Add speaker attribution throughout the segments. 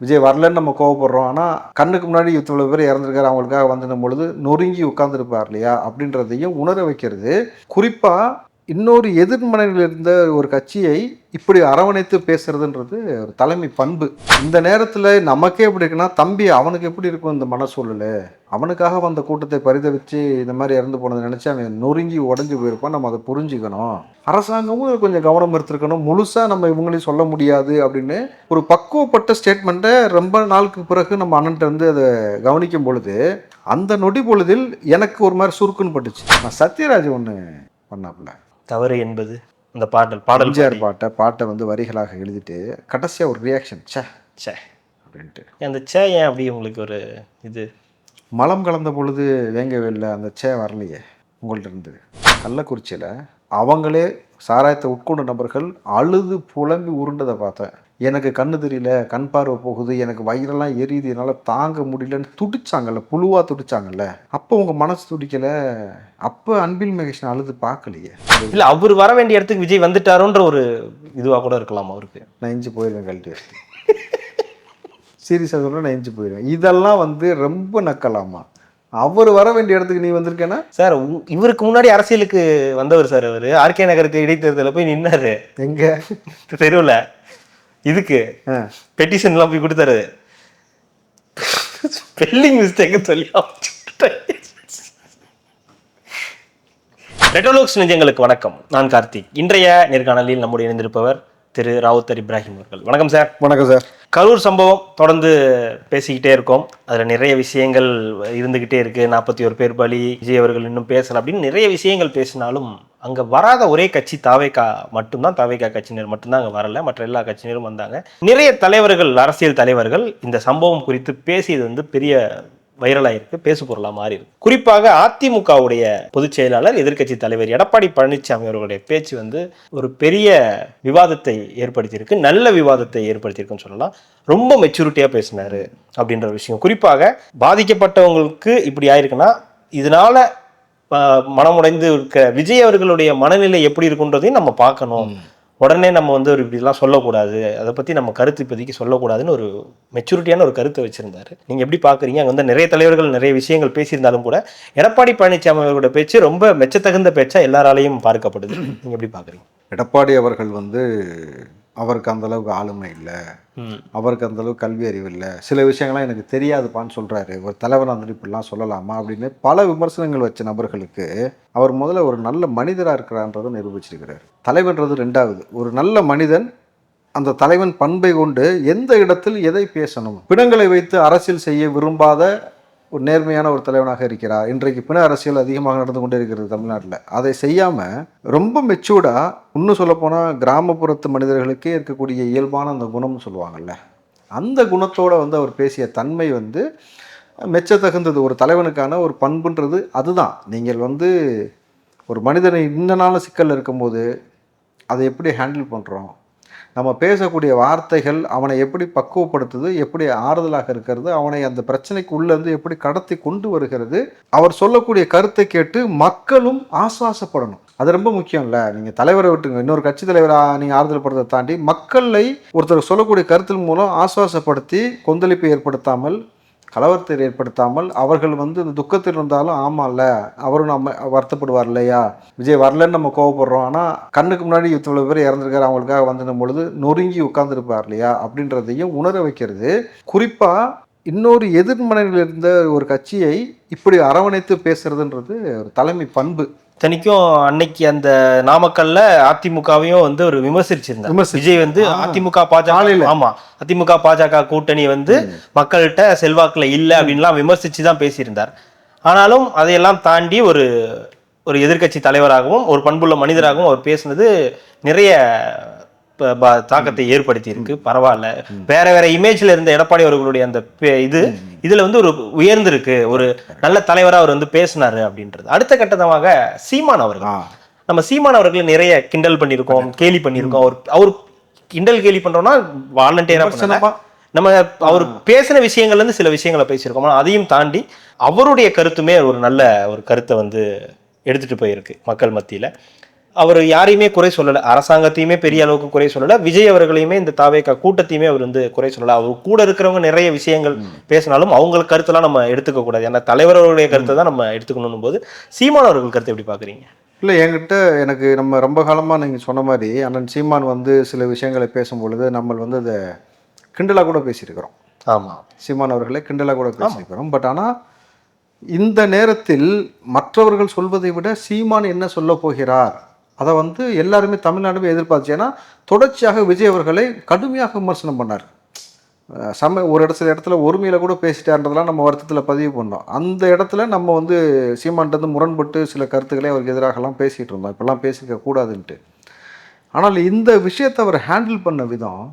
Speaker 1: விஜய் வரலன்னு நம்ம கோவப்படுறோம். ஆனால் கண்ணுக்கு முன்னாடி இவ்வளோ பேர் இறந்துருக்காரு அவங்களுக்காக வந்துடும் பொழுது நொறுங்கி உட்கார்ந்துருப்பார் இல்லையா அப்படின்றதையும் உணர வைக்கிறது. குறிப்பாக இன்னொரு எதிர்மனையில் இருந்த ஒரு கட்சியை இப்படி அரவணைத்து பேசுறதுன்றது ஒரு தலைமை பண்பு. இந்த நேரத்தில் நமக்கே எப்படி இருக்குன்னா தம்பி அவனுக்கு எப்படி இருக்கும் இந்த மனசூழல் அவனுக்காக வந்த கூட்டத்தை பரிதவிச்சு இந்த மாதிரி இறந்து போனதை நினச்சி அவன் நொறுங்கி உடஞ்சி போயிருப்பான். நம்ம அதை புரிஞ்சுக்கணும். அரசாங்கமும் கொஞ்சம் கவனம் எடுத்துருக்கணும். முழுசாக நம்ம இவங்களையும் சொல்ல முடியாது அப்படின்னு ஒரு பக்குவப்பட்ட ஸ்டேட்மெண்ட்டை ரொம்ப நாளுக்கு பிறகு நம்ம அண்ணன்ட்ட வந்து அதை கவனிக்கும் பொழுது அந்த நொடி பொழுதில் எனக்கு ஒரு மாதிரி சுருக்குன்னு பட்டுச்சு. நான் சத்யராஜ் ஒன்று பண்ணாப்புல.
Speaker 2: தவறு என்பது அந்த பாடல் பாடல்
Speaker 1: எம்ஜிஆர் பாட்டை பாட்டை வந்து வரிகளாக எழுதிட்டு கடைசியாக ஒரு ரியாக்ஷன் ச்சே
Speaker 2: ச்சே.
Speaker 1: அப்படின்ட்டு.
Speaker 2: அந்த சே ஏன் அப்படி உங்களுக்கு ஒரு இது?
Speaker 1: மலம் கலந்த பொழுது வேங்கவேலில் அந்த சே வரலையே உங்கள்ட்ட இருந்து கள்ளக்குறிச்சியில் அவங்களே சாராயத்தை உட்கொண்ட நபர்கள் அழுது புலம்பி உருண்டதை பார்த்தேன். எனக்கு கண்ணு தெரியல கண் பார்வை போகுது எனக்கு வயிறெல்லாம் எரியுது என்னால் தாங்க முடியலன்னு துடிச்சாங்கல்ல புழுவாக துடிச்சாங்கல்ல. அப்போ உங்கள் மனசு துடிக்கல. அப்போ அன்பில் மகேஷன் அழுது பார்க்கலையே.
Speaker 2: இல்ல அவர் வர வேண்டிய இடத்துக்கு விஜய் வந்துட்டாரோன்ற ஒரு இதுவா கூட இருக்கலாம் அவருக்கு.
Speaker 1: நான் எஞ்சி போயிடுவேன் கழட்டி. சீரியஸாக சொல்கிறேன் நான் எஞ்சி போயிடுவேன் இதெல்லாம் வந்து ரொம்ப நக்கலாமா? அவர் வர வேண்டிய இடத்துக்கு நீ வந்திருக்கேன்னா
Speaker 2: சார் இவருக்கு முன்னாடி அரசியலுக்கு வந்தவர் சார் அவரு. ஆர்கே நகருக்கு இடைத்தேர்தலில் போய் நின்னாரு.
Speaker 1: எங்கே?
Speaker 2: தெருவுல. இதுக்கு பெட்டிஷன்லாம் போய் கொடுத்தாரு. ஸ்பெல்லிங் மிஸ்டேக் சொல்லி ரெட்டோலோக்ஸ் நெஞ்சங்களுக்கு வணக்கம். நான் கார்த்திக். இன்றைய நேர்காணலில் நம்முடைய இணைந்திருப்பவர் திரு ராவுத்தர் இப்ராஹிம் அவர்கள். வணக்கம் சார்.
Speaker 1: வணக்கம் சார்.
Speaker 2: கரூர் சம்பவம் தொடர்ந்து பேசிக்கிட்டே இருக்கோம். அதில் நிறைய விஷயங்கள் இருந்துக்கிட்டே இருக்கு. நாற்பத்தி ஒரு பேர் பலி விஜய் அவர்கள் இன்னும் பேசல அப்படின்னு நிறைய விஷயங்கள் பேசினாலும் அங்கே வராத ஒரே கட்சி தாவேகா மட்டும்தான். தாவேகா கட்சியினர் மட்டும்தான் அங்கே வரல. மற்ற எல்லா கட்சியினரும் வந்தாங்க. நிறைய தலைவர்கள் அரசியல் தலைவர்கள் இந்த சம்பவம் குறித்து பேசியது வந்து பெரிய வைரலாயிருக்கு பேசு பொருளாக மாறி இருக்கு குறிப்பாக அதிமுகவுடைய பொதுச் செயலாளர் எதிர்க்கட்சி தலைவர் எடப்பாடி பழனிசாமி அவர்களுடைய பேச்சு வந்து ஒரு பெரிய விவாதத்தை ஏற்படுத்தியிருக்கு நல்ல விவாதத்தை ஏற்படுத்தியிருக்குன்னு சொல்லலாம். ரொம்ப மெச்சூரிட்டியாக பேசினார் அப்படின்ற விஷயம். குறிப்பாக பாதிக்கப்பட்டவங்களுக்கு இப்படி ஆயிருக்குன்னா இதனால மனமுடைந்து இருக்க விஜய் அவர்களுடைய மனநிலை எப்படி இருக்குன்றதையும் நம்ம பார்க்கணும். உடனே நம்ம வந்து ஒரு இப்படிலாம் சொல்லக்கூடாது. அதை பற்றி நம்ம கருத்து இப்போதைக்கு சொல்லக்கூடாதுன்னு ஒரு மெச்சூரிட்டியான ஒரு கருத்தை வச்சுருந்தார். நீங்கள் எப்படி பார்க்குறீங்க அங்கே வந்து நிறைய தலைவர்கள் நிறைய விஷயங்கள் பேசியிருந்தாலும் கூட எடப்பாடி பழனிசாமி அவர்களோட பேச்சு ரொம்ப மெச்சத்தகுந்த பேச்சாக எல்லாராலையும் பார்க்கப்படுது. நீங்கள் எப்படி பார்க்குறீங்க
Speaker 1: எடப்பாடி அவர்கள் வந்து அவருக்கு அந்த அளவுக்கு ஆளுமை இல்லை. அவருக்கு அந்த அளவுக்கு கல்வி அறிவு இல்லை. சில விஷயங்கள்லாம் எனக்கு தெரியாதுப்பான்னு சொல்றாரு. ஒரு தலைவர் வந்து இப்படிலாம் சொல்லலாமா அப்படின்னு பல விமர்சனங்கள் வச்ச நபர்களுக்கு அவர் முதல்ல ஒரு நல்ல மனிதராக இருக்கிறான்றதை நிரூபிச்சிருக்கிறார். தலைவன்றது ரெண்டாவது. ஒரு நல்ல மனிதன் அந்த தலைவன் பண்பை கொண்டு எந்த இடத்தில் எதை பேசணும்? பிணங்களை வைத்து அரசியல் செய்ய விரும்பாத ஒரு நேர்மையான ஒரு தலைவனாக இருக்கிறார். இன்றைக்கு பிண அரசியல் அதிகமாக நடந்து கொண்டே இருக்கிறது தமிழ்நாட்டில். அதை செய்யாமல் ரொம்ப மெச்சூர்டாக இன்னும் சொல்லப்போனால் கிராமப்புறத்து மனிதர்களுக்கே இருக்கக்கூடிய இயல்பான அந்த குணம்னு சொல்லுவாங்கல்ல. அந்த குணத்தோடு வந்து அவர் பேசிய தன்மை வந்து மெச்சத்தகுந்தது. ஒரு தலைவனுக்கான ஒரு பண்புன்றது அதுதான். நீங்கள் வந்து ஒரு மனிதனை இந்த சிக்கலில் இருக்கும்போது அதை எப்படி ஹேண்டில் பண்ணுறோம் நம்ம பேசக்கூடிய வார்த்தைகள் அவனை எப்படி பக்குவப்படுத்துது எப்படி ஆறுதலாக இருக்கிறது அவனை அந்த பிரச்சனைக்கு உள்ளேருந்து எப்படி கடத்தி கொண்டு வருகிறது அவர் சொல்லக்கூடிய கருத்தை கேட்டு மக்களும் ஆசுவாசப்படணும் அது ரொம்ப முக்கியம் இல்லை நீங்கள் தலைவரை விட்டுங்க இன்னொரு கட்சி தலைவராக நீங்கள் ஆறுதல் படுறதை தாண்டி மக்களை ஒருத்தர் சொல்லக்கூடிய கருத்தின் மூலம் ஆசுவாசப்படுத்தி கொந்தளிப்பை ஏற்படுத்தாமல் கலவரத்தை ஏற்படுத்தாமல் அவர்கள் வந்து இந்த துக்கத்தில் இருந்தாலும் ஆமாம்ல அவரும் நம்ம வருத்தப்படுவார் இல்லையா? விஜய் வரலன்னு நம்ம கோவப்படுறோம். ஆனால் கண்ணுக்கு முன்னாடி இவ்வளோ பேர் இறந்துருக்காரு அவங்களுக்காக வந்துடும் பொழுது நொறுங்கி உட்கார்ந்துருப்பார் இல்லையா? அப்படின்றதையும் உணர வைக்கிறது. குறிப்பாக இன்னொரு எதிர்மனையில் இருந்த ஒரு கட்சியை இப்படி அரவணைத்து பேசுறதுன்றது ஒரு தலைமை பண்பு
Speaker 2: இத்தனைக்கும் அன்னைக்கு அந்த நாமக்கல்ல அதிமுகவையும் வந்து ஒரு விமர்சிச்சிருந்தார்
Speaker 1: விமர்சிச்சு.
Speaker 2: விஜய் வந்து. அதிமுக பாஜக. ஆமா அதிமுக பாஜக கூட்டணி வந்து மக்கள்கிட்ட செல்வாக்குல இல்ல அப்படின்லாம் விமர்சிச்சு தான் பேசியிருந்தார் ஆனாலும் அதையெல்லாம் தாண்டி ஒரு ஒரு எதிர்க்கட்சி தலைவராகவும் ஒரு பண்புள்ள மனிதராகவும் அவர் பேசுனது நிறைய தாக்கத்தை ஏற்படுத்தி இருக்கு பரவாயில்ல. வேற வேற இமேஜ்ல இருந்த எடப்பாடி அவர்களுடைய அந்த இது இதுல வந்து ஒரு உயர்ந்திருக்கு. ஒரு நல்ல தலைவரா அவர் வந்து பேசினாரு அப்படின்றது. அடுத்த கட்டமாக சீமான் அவர்கள். நம்ம சீமான் அவர்களை நிறைய கிண்டல் பண்ணியிருக்கோம் கேலி பண்ணியிருக்கோம். அவர் அவர் கிண்டல் கேலி பண்றோம்னா வாலண்டியரா பண்ணல
Speaker 1: விமர்சனமா?
Speaker 2: நம்ம அவர் பேசின விஷயங்கள்ல இருந்து சில விஷயங்களை பேசியிருக்கோம். அதையும் தாண்டி அவருடைய கருத்துமே ஒரு நல்ல ஒரு கருத்தை வந்து எடுத்துட்டு போயிருக்கு மக்கள் மத்தியில. அவர் யாரையுமே குறை சொல்லல. அரசாங்கத்தையுமே பெரிய அளவுக்கு குறை சொல்லல. விஜய் அவர்களையுமே இந்த தாவேக்கா கூட்டத்தையுமே அவர் வந்து குறை சொல்லல. அவர் கூட இருக்கிறவங்க நிறைய விஷயங்கள் பேசினாலும் அவங்க கருத்தெல்லாம் நம்ம எடுத்துக்க கூடாது. ஏன்னா தலைவர்களுடைய கருத்தை தான் நம்ம எடுத்துக்கணும் போது சீமான் அவர்கள் கருத்தை எப்படி பாக்குறீங்க
Speaker 1: இல்லை என்கிட்ட எனக்கு நம்ம ரொம்ப காலமாக நீங்கள் சொன்ன மாதிரி அண்ணன் சீமான் வந்து சில விஷயங்களை பேசும் பொழுது நம்ம வந்து அதை கிண்டலாக கூட பேசியிருக்கிறோம்.
Speaker 2: ஆமா.
Speaker 1: சீமான் அவர்களை கிண்டலாக கூட பேசியிருக்கிறோம். பட் ஆனால் இந்த நேரத்தில் மற்றவர்கள் சொல்வதை விட சீமான் என்ன சொல்ல போகிறார்? அதை வந்து எல்லாருமே தமிழ்நாடுமே எதிர்பார்த்து ஏன்னா தொடர்ச்சியாக விஜய் அவர்களை கடுமையாக விமர்சனம் பண்ணார். சம ஒரு இடத்துல இடத்துல ஒருமையில் கூட பேசிட்டார்ன்றதெல்லாம் நம்ம வருத்தத்தில் பதிவு பண்ணோம். அந்த இடத்துல நம்ம வந்து சீமான்ட்டு முரண்பட்டு சில கருத்துக்களை அவருக்கு எதிராகலாம் பேசிகிட்டு இருந்தோம். இப்பெல்லாம் பேசிக்க கூடாதுன்ட்டு. ஆனால் இந்த விஷயத்தை அவர் ஹேண்டில் பண்ண விதம்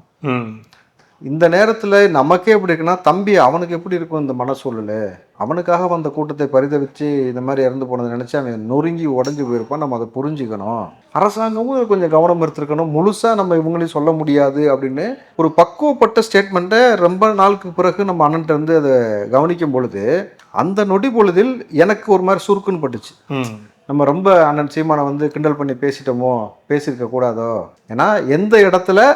Speaker 1: இந்த நேரத்தில் நமக்கே எப்படி இருக்குன்னா தம்பி அவனுக்கு எப்படி இருக்கும் இந்த மனசூழல்? அவனுக்காக வந்த கூட்டத்தை பரிதவிச்சு இந்த மாதிரி இறந்து போனதை நினச்சி அவன் நொறுங்கி உடஞ்சி போயிருப்பான். நம்ம அதை புரிஞ்சுக்கணும். அரசாங்கமும் கொஞ்சம் கவனம் எடுத்துருக்கணும். முழுசாக நம்ம இவங்களையும் சொல்ல முடியாது அப்படின்னு ஒரு பக்குவப்பட்ட ஸ்டேட்மெண்ட்டை ரொம்ப நாளுக்கு பிறகு நம்ம அண்ணன்ட்ட இருந்து அதை கவனிக்கும் பொழுது அந்த நொடி பொழுதில் எனக்கு ஒரு மாதிரி சுருக்குன்னு பட்டுச்சு. நம்ம ரொம்ப அண்ணன் சீமானை வந்து கிண்டல் பண்ணி பேசிட்டோமோ? பேசியிருக்க கூடாதோ? ஏன்னா எந்த இடத்துல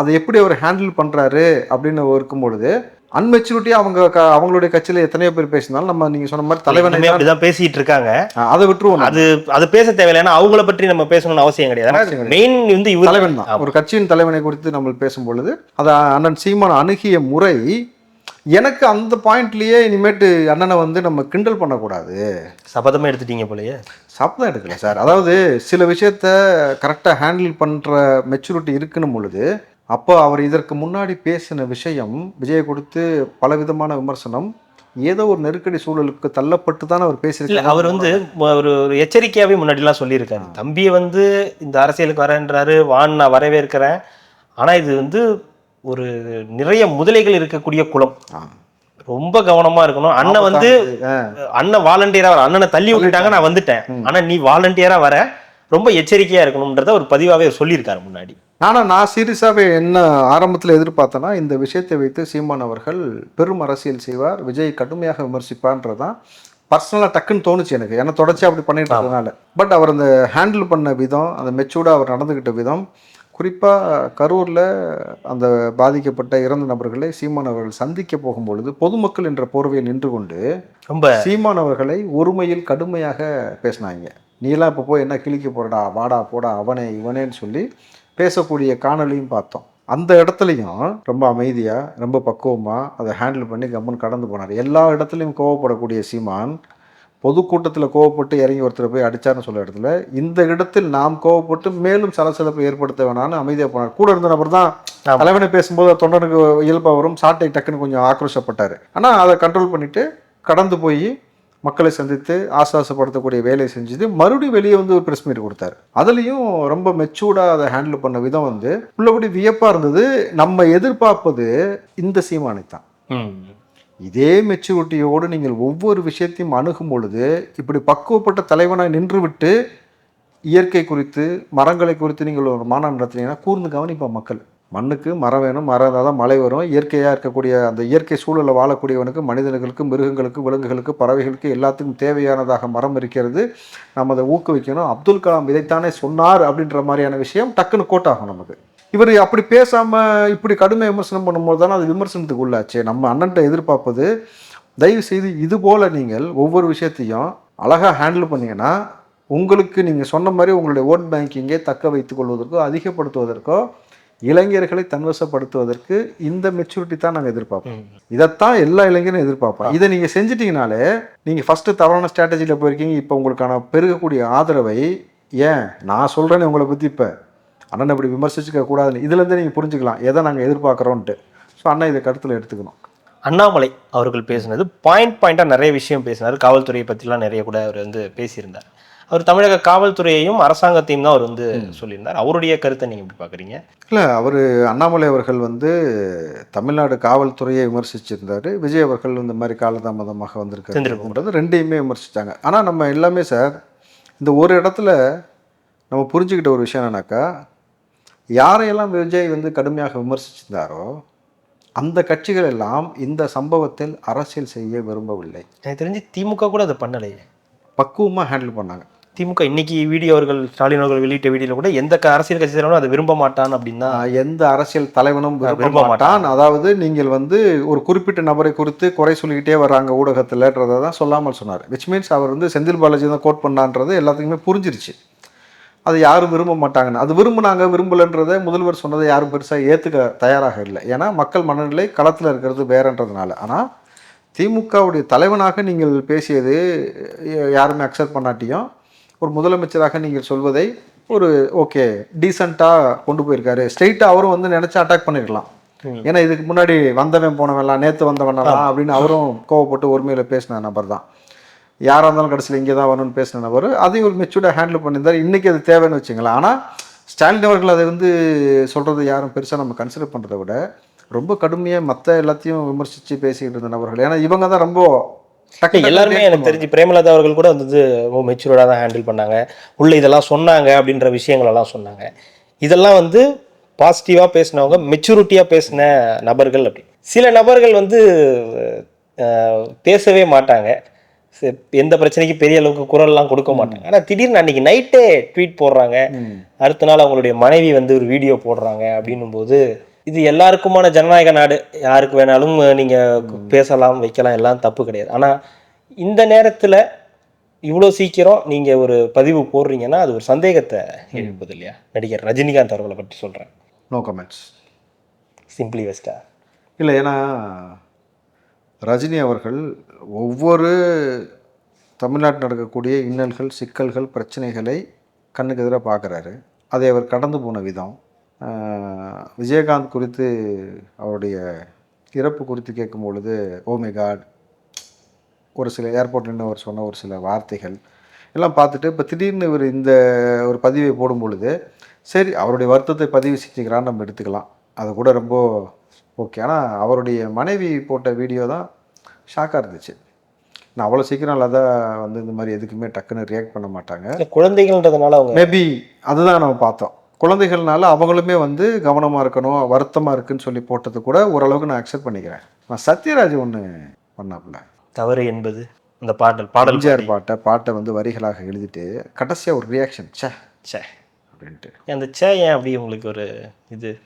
Speaker 1: அதை எப்படி அவர் ஹேண்டில் பண்ணுறாரு அப்படின்னு இருக்கும் பொழுது அன்மெச்சூரிட்டியாக அவங்க க அவங்களுடைய கட்சியில் எத்தனையோ பேர் பேசினாலும் நம்ம நீங்கள் சொன்ன மாதிரி தலைவனை
Speaker 2: தலைவனே அப்படிதான் பேசிட்டு இருக்காங்க.
Speaker 1: அதை விட்டுருவோம்.
Speaker 2: அது அது பேச தேவையில்லை. ஏன்னா அவங்கள பற்றி நம்ம பேசணும்னு அவசியம் கிடையாது. மெயின் வந்து இவர்
Speaker 1: தலைவன் தான். ஒரு கட்சியின் தலைவனை குறித்து நம்ம பேசும் பொழுது அதை அண்ணன் சீமான் அணுகிய முறை எனக்கு அந்த பாயிண்ட்லயே இனிமேட்டு அண்ணனை வந்து நம்ம கிண்டல் பண்ணக்கூடாது.
Speaker 2: சபதமே எடுத்துட்டீங்க போலயே.
Speaker 1: சப்பதம் எடுக்கல சார். அதாவது சில விஷயத்த கரெக்டாக ஹேண்டில் பண்ணுற மெச்சூரிட்டி இருக்குன்னு பொழுது அப்போ அவர் இதற்கு முன்னாடி பேசின விஷயம் விஜயை கொடுத்து பலவிதமான விமர்சனம் ஏதோ ஒரு நெருக்கடி சூழலுக்கு தள்ளப்பட்டு தான் அவர் பேசியிருக்காரு.
Speaker 2: அவர் வந்து ஒரு ஒரு எச்சரிக்கையாவே முன்னாடிலாம் சொல்லியிருக்காரு. தம்பியை வந்து இந்த அரசியலுக்கு வரேன்றாரு வான் நான் வரவேற்கிறேன். ஆனா இது வந்து ஒரு நிறைய முதலைகள் இருக்கக்கூடிய குளம். ரொம்ப கவனமா இருக்கணும். அண்ணன் வந்து. அண்ணன் வாலண்டியரா வர அண்ணனை தள்ளி விட்டுட்டாங்க நான் வந்துட்டேன். ஆனா நீ வாலண்டியரா வர ரொம்ப எச்சரிக்கையா இருக்கணும்ன்றத ஒரு பதிவாவே அவர் சொல்லியிருக்காரு முன்னாடி.
Speaker 1: ஆனால் நான் சீரியஸாகவே என்ன ஆரம்பத்தில் எதிர்பார்த்தேன்னா இந்த விஷயத்தை வைத்து சீமான் அவர்கள் பெரும் அரசியல் செய்வார் விஜய் கடுமையாக விமர்சிப்பார்ன்றதான் பர்சனலாக டக்குன்னு தோணுச்சு எனக்கு. ஏன்னா தொடர்ச்சியாக அப்படி பண்ணிட்டு இருக்கறதுனால பட் அவர் அந்த ஹேண்டில் பண்ண விதம் அந்த மெச்சூர்டாக அவர் நடந்துக்கிட்ட விதம் குறிப்பாக கரூரில் அந்த பாதிக்கப்பட்ட இறந்த நபர்களை சீமான் அவர்கள் சந்திக்க போகும்பொழுது பொதுமக்கள் என்ற போர்வையில் நின்று கொண்டு
Speaker 2: ரொம்ப
Speaker 1: சீமான் அவர்களை ஒருமையில் கடுமையாக பேசினாங்க. நீலாம் இப்போ போய் என்ன கிழிக்க போறடா? வாடா போடா அவனே இவனேன்னு சொல்லி பேசக்கூடிய காணொளியும் பார்த்தோம். அந்த இடத்துலையும் ரொம்ப அமைதியாக ரொம்ப பக்குவமாக அதை ஹேண்டில் பண்ணி கம்மன் கடந்து போனார். எல்லா இடத்துலையும் கோவப்படக்கூடிய சீமான் பொதுக்கூட்டத்தில் கோவப்பட்டு இறங்கி ஒருத்தர் போய் அடிச்சார்னு சொல்ல இடத்துல இந்த இடத்தில் நாம் கோவப்பட்டு மேலும் சலசலப்பை ஏற்படுத்த வேணாம்னு அமைதியாக போனார். கூட இருந்த நபர் தான். தலைவனை பேசும்போது தொண்டனுக்கு இயல்பாக வரும். சாட்டை டக்குன்னு கொஞ்சம் ஆக்ரோஷப்பட்டார். ஆனால் அதை கண்ட்ரோல் பண்ணிட்டு கடந்து போய் மக்களை சந்தித்து ஆசுவாசப்படுத்தக்கூடிய வேலையை செஞ்சது. மறுபடியும் வெளியே வந்து ஒரு ப்ரெஸ் மீட் கொடுத்தாரு. அதுலேயும் ரொம்ப மெச்சூர்டாக அதை ஹேண்டில் பண்ண விதம் வந்து உள்ளபடி வியப்பாக இருந்தது. நம்ம எதிர்பார்ப்பது இந்த சீமானை தான். இதே மெச்சூரிட்டியோடு நீங்கள் ஒவ்வொரு விஷயத்தையும் அணுகும் பொழுது இப்படி பக்குவப்பட்ட தலைவனாய் நின்றுவிட்டு இயற்கை குறித்து மரங்களை குறித்து நீங்கள் ஒரு மாநாடு நடத்துனீங்கன்னா கூர்ந்து கவனிப்பான் மக்கள். மண்ணுக்கு மரம் வேணும் மரம் இருந்தால் தான் மழை வரும். இயற்கையாக இருக்கக்கூடிய அந்த இயற்கை சூழலில் வாழக்கூடியவனுக்கு மனிதர்களுக்கு மிருகங்களுக்கு விலங்குகளுக்கு பறவைகளுக்கு எல்லாத்துக்கும் தேவையானதாக மரம் இருக்கிறது. நம்ம அதை ஊக்குவிக்கணும். அப்துல் கலாம் இதைத்தானே சொன்னார் அப்படின்ற மாதிரியான விஷயம் டக்குன்னு கோட்டாகும் நமக்கு. இவர் அப்படி பேசாமல் இப்படி கடுமை விமர்சனம் பண்ணும்போது தானே அது விமர்சனத்துக்கு உள்ளாச்சு. நம்ம அண்ணன்ட்ட எதிர்பார்ப்பது தயவு செய்து இது போல் நீங்கள் ஒவ்வொரு விஷயத்தையும் அழகாக ஹேண்டில் பண்ணீங்கன்னா உங்களுக்கு நீங்கள் சொன்ன மாதிரி உங்களுடைய ஓட் பேங்கிங்கை தக்க வைத்துக் கொள்வதற்கோ அதிகப்படுத்துவதற்கோ இளைஞர்களை தன்வசப்படுத்துவதற்கு இந்த மெச்சூரிட்டி தான் நாங்கள் எதிர்பார்ப்போம். இதைத்தான் எல்லா இளைஞரும் எதிர்பார்ப்போம். இதை நீங்கள் செஞ்சிட்டீங்கனாலே நீங்கள் ஃபஸ்ட்டு தவறான ஸ்ட்ராட்டஜியில் போயிருக்கீங்க இப்போ உங்களுக்கான பெருகக்கூடிய ஆதரவை ஏன்? நான் சொல்கிறேன்னு உங்களை பற்றி இப்போ. அண்ணன் இப்படி விமர்சிச்சுக்க கூடாதுன்னு இதுலேருந்து நீங்கள் புரிஞ்சுக்கலாம் எதை நாங்கள் எதிர்பார்க்குறோன்ட்டு. ஸோ அண்ணன் இதை கருத்தில் எடுத்துக்கணும்.
Speaker 2: அண்ணாமலை அவர்கள் பேசினது பாயிண்ட் பாயிண்டாக நிறைய விஷயம் பேசினார். காவல்துறையை பற்றிலாம் நிறைய கூட அவர் வந்து பேசியிருந்தார். அவர் தமிழக காவல்துறையையும் அரசாங்கத்தையும் தான் அவர் வந்து சொல்லியிருந்தார். அவருடைய கருத்தை நீங்கள் எப்படி பார்க்குறீங்க?
Speaker 1: இல்லை அவர் அண்ணாமலை அவர்கள் வந்து தமிழ்நாடு காவல்துறையை விமர்சிச்சிருந்தார். விஜய் அவர்கள் இந்த மாதிரி காலதாமதமாக வந்திருக்காருன்றது ரெண்டையுமே விமர்சித்தாங்க ஆனால் நம்ம எல்லாமே சார் இந்த ஒரு இடத்துல நம்ம புரிஞ்சுக்கிட்ட ஒரு விஷயம் என்னன்னாக்கா யாரையெல்லாம் விஜய் வந்து கடுமையாக விமர்சிச்சிருந்தாரோ அந்த கட்சிகள் எல்லாம் இந்த சம்பவத்தில் அரசியல் செய்ய விரும்பவில்லை.
Speaker 2: எனக்கு தெரிஞ்சு திமுக கூட அதை பண்ணலையே.
Speaker 1: பக்குவமாக ஹேண்டில் பண்ணாங்க.
Speaker 2: திமுக இன்னைக்கு வீடியோ அவர்கள் ஸ்டாலின் அவர்கள் வெளியிட்ட வீடியோல கூட எந்த அரசியல் கட்சி தலைவரும் அதை விரும்ப மாட்டான் அப்படின்னா
Speaker 1: எந்த அரசியல் தலைவனும் விரும்ப மாட்டான். அதாவது நீங்கள் வந்து ஒரு குறிப்பிட்ட நபரை குறித்து குறை சொல்லிக்கிட்டே வர்றாங்க ஊடகத்தில்ன்றதை தான் சொல்லாமல் சொன்னார். விச் மீன்ஸ் அவர் வந்து செந்தில் பாலாஜி தான் கோட் பண்ணான்றது எல்லாத்துக்குமே புரிஞ்சிருச்சு. அது யாரும் விரும்ப மாட்டாங்கன்னு. அது விரும்புனாங்க விரும்பலன்றதை முதல்வர் சொன்னதை யாரும் பெருசாக ஏற்றுக்க தயாராக இல்லை. ஏன்னா மக்கள் மனநிலை களத்தில் இருக்கிறது வேறன்றதுனால. ஆனால் திமுகவுடைய தலைவனாக நீங்கள் பேசியது யாருமே அக்செப்ட் பண்ணாட்டியும் ஒரு முதலமைச்சராக நீங்கள் சொல்வதை ஒரு ஓகே டீசெண்டாக கொண்டு போயிருக்காரு. ஸ்ட்ரெயிட்டாக அவரும் வந்து நினச்சி அட்டாக் பண்ணிருக்கலாம். ஏன்னா இதுக்கு முன்னாடி வந்தவன் போனவன்லாம் நேற்று வந்தவனலாம் அப்படின்னு அவரும் கோவப்பட்டு ஒருமையில் பேசின நபர் தான். யாராக இருந்தாலும் கடைசியில் இங்கே தான் வரணும்னு பேசின நபர். அதையும் ஒரு மெச்சூர்டாக ஹேண்டில் பண்ணியிருந்தார். இன்றைக்கி அது தேவைன்னு வச்சுங்களேன். ஆனால் ஸ்டாலின் அவர்கள் அதை வந்து சொல்கிறது யாரும் பெருசாக நம்ம கன்சிடர் பண்ணுறதை விட ரொம்ப கடுமையாக மற்ற எல்லாத்தையும் விமர்சித்து பேசிக்கிட்டு இருந்த நபர்கள். ஏன்னா இவங்க தான் ரொம்ப
Speaker 2: எல்லாருமே எனக்கு தெரிஞ்சு பிரேமலதா அவர்கள் கூட வந்து ரொம்ப மெச்சூர்டாக தான் ஹேண்டில் பண்ணாங்க. உள்ள இதெல்லாம் சொன்னாங்க அப்படின்ற விஷயங்கள் எல்லாம் சொன்னாங்க. இதெல்லாம் வந்து பாசிட்டிவாக பேசினவங்க மெச்சூரிட்டியாக பேசின நபர்கள் அப்படி. சில நபர்கள் வந்து பேசவே மாட்டாங்க. எந்த பிரச்சனைக்கு பெரிய அளவுக்கு குரல்லாம் கொடுக்க மாட்டாங்க. ஆனால் திடீர்னு அன்னைக்கு நைட்டே ட்வீட் போடுறாங்க. அடுத்த நாள் அவங்களுடைய மனைவி வந்து ஒரு வீடியோ போடுறாங்க அப்படின்னும் போது இது எல்லாருக்குமான ஜனநாயக நாடு யாருக்கு வேணாலும் நீங்க பேசலாம் வைக்கலாம் எல்லாம் தப்பு கிடையாது. ஆனா இந்த நேரத்துல இவ்வளோ சீக்கிரம் நீங்க ஒரு பதிவு போடுறீங்கன்னா அது ஒரு சந்தேகத்தை எழுப்புது இல்லையா? நடிகர் ரஜினிகாந்த் அவர்களை பற்றி சொல்றேன்.
Speaker 1: நோ கமெண்ட்ஸ்
Speaker 2: சிம்பிளி வெஸ்டா
Speaker 1: இல்லை ஏன்னா ரஜினி அவர்கள் ஒவ்வொரு தமிழ்நாட்டில் நடக்கக்கூடிய இன்னல்கள் சிக்கல்கள் பிரச்சனைகளை கண்ணுக்கு எதிராக பார்க்குறாரு. அதை அவர் கடந்து போன விதம். விஜயகாந்த் குறித்து அவருடைய இறப்பு குறித்து கேட்கும் பொழுது ஓமே காட். ஒரு சில ஏர்போர்ட்ல நின்று அவர் சொன்ன ஒரு சில வார்த்தைகள் எல்லாம் பார்த்துட்டு இப்போ திடீர்னு இவர் இந்த ஒரு பதிவை போடும் பொழுது சரி அவருடைய வருத்தத்தை பதிவு செஞ்சுக்கிறான்னு நம்ம எடுத்துக்கலாம். அது கூட ரொம்ப ஓகே. ஆனால் அவருடைய மனைவி போட்ட வீடியோ தான் ஷாக்காக இருந்துச்சு. நான் அவ்வளோ சீக்கிரம் லதா வந்து இந்த மாதிரி எதுக்குமே டக்குன்னு ரியாக்ட் பண்ண மாட்டாங்க.
Speaker 2: குழந்தைகள்ன்றதுனால அவங்க
Speaker 1: மேபி அதுதான் நம்ம பார்த்தோம். குழந்தைகள்னால அவங்களுமே வந்து கவனமாக இருக்கணும் வருத்தமாக இருக்குன்னு சொல்லி போட்டது கூட ஓரளவுக்கு நான் அக்செப்ட் பண்ணிக்கிறேன். நான் சத்யராஜ் ஒன்று பண்ணாப்புல.
Speaker 2: தவறு என்பது அந்த பாடல் பாடல்
Speaker 1: எம்ஜிஆர் பாட்டை பாட்டை வந்து வரிகளாக எழுதிட்டு கடைசியாக ஒரு ரியாக்ஷன் ச்சே
Speaker 2: ச்சே.
Speaker 1: அப்படின்ட்டு.
Speaker 2: அந்த சே ஏன் அப்படி உங்களுக்கு ஒரு இது?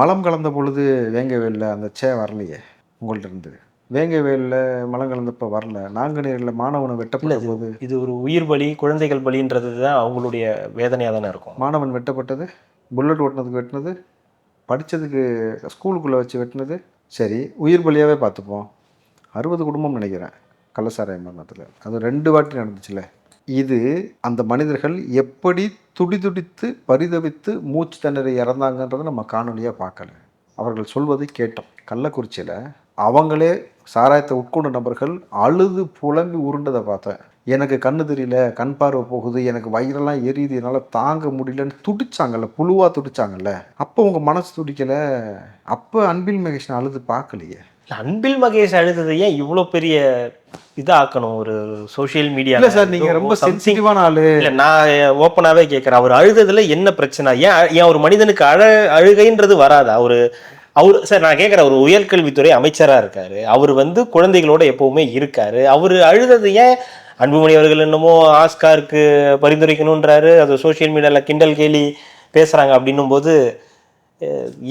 Speaker 1: மலம் கலந்த பொழுது வேங்கவேலில் அந்த சே வரலையே உங்கள்ட்ட இருந்து. வேங்கவேலில் மலம் கலந்தப்ப வரல. நாங்குநேரில் மாணவனை வெட்டப்பட்ட போது
Speaker 2: இது ஒரு உயிர் பலி குழந்தைகள் பலின்றது தான் அவங்களுடைய வேதனையாக தானே இருக்கும்.
Speaker 1: மாணவன் வெட்டப்பட்டது புல்லட் ஓட்டினதுக்கு வெட்டினது படித்ததுக்கு ஸ்கூலுக்குள்ளே வச்சு வெட்டினது. சரி உயிர் பலியாகவே பார்த்துப்போம். அறுபது குடும்பம் நினைக்கிறேன் கள்ளசாராய மரணத்தில். அது ரெண்டு வாட்டி நடந்துச்சுல. இது அந்த மனிதர்கள் எப்படி துடிதுடித்து பரிதவித்து மூச்சு திணறி இறந்தாங்கன்றதை நம்ம காணொலியாக பார்க்கல. அவர்கள் சொல்வதை கேட்டோம். கள்ளக்குறிச்சியில் அவங்களே சாராயத்தை உட்கொண்ட நபர்கள் அழுது புலம்பி உருண்டதை பார்த்தேன். எனக்கு கண்ணு தெரியல கண் பார்வை போகுது எனக்கு வயிறெல்லாம் எரியுது என்னால் தாங்க முடியலன்னு துடிச்சாங்கல்ல புழுவா துடிச்சாங்கல்ல. அப்போ உங்கள் மனசு துடிக்கல அப்போ அன்பில் மகேஷன் அழுது பார்க்கலையே.
Speaker 2: அன்பில் மகேஷ் அழுததை ஏன் இவ்வளோ பெரிய இதாக்கணும்? ஒரு சோஷியல் மீடியா
Speaker 1: இல்லை சார் நீங்கள் ரொம்ப சென்சிட்டிவான ஆளு.
Speaker 2: இல்ல நான் ஓப்பனாவே கேட்குறேன் அவர் அழுததுல என்ன பிரச்சனை? ஏன் ஏன் ஒரு மனிதனுக்கு அழ அழுகைன்றது வராதா? ஒரு அவர் சார் நான் கேட்குறேன் ஒரு உயர்கல்வித்துறை அமைச்சராக இருக்காரு. அவர் வந்து குழந்தைகளோட எப்பவுமே இருக்காரு. அவர் அழுதது ஏன்? அன்புமணி அவர்கள் என்னமோ ஆஸ்காருக்கு பரிந்துரைக்கணுன்றாரு அது சோஷியல் மீடியாவில் கிண்டல் கேலி பேசுகிறாங்க அப்படின்னும் போது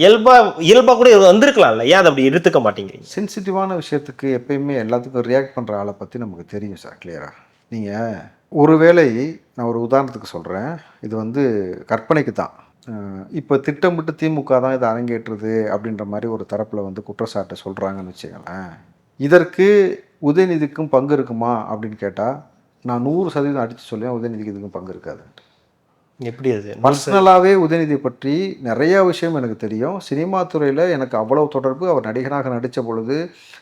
Speaker 2: இயல்பா இயல்பா கூட வந்திருக்கலாம்ல. ஏன் அதை அப்படி எடுத்துக்க மாட்டேங்கிறீங்க?
Speaker 1: சென்சிட்டிவான விஷயத்துக்கு எப்பயுமே எல்லாத்துக்கும் ரியாக்ட் பண்ணுற ஆளை பற்றி நமக்கு தெரியும் சார் கிளியராக நீங்கள் ஒருவேளை நான் ஒரு உதாரணத்துக்கு சொல்கிறேன் இது வந்து கற்பனைக்கு தான் இப்போ திட்டமிட்டு திமுக தான் இதை அரங்கேற்றுது அப்படின்ற மாதிரி ஒரு தரப்பில் வந்து குற்றச்சாட்டை சொல்கிறாங்கன்னு வச்சுங்களேன் இதற்கு உதயநிதிக்கும் பங்கு இருக்குமா அப்படின்னு கேட்டால் நான் நூறு சதவீதம் அடித்து சொல்லுவேன் உதயநிதிக்கு இதுக்கும் பங்கு இருக்காது.
Speaker 2: எப்படி அது?
Speaker 1: பர்சனலாகவே உதயநிதி பற்றி நிறைய விஷயம் எனக்கு தெரியும். சினிமா துறையில் எனக்கு அவ்வளவு தொடர்பு. அவர் நடிகனாக நடித்த பொழுது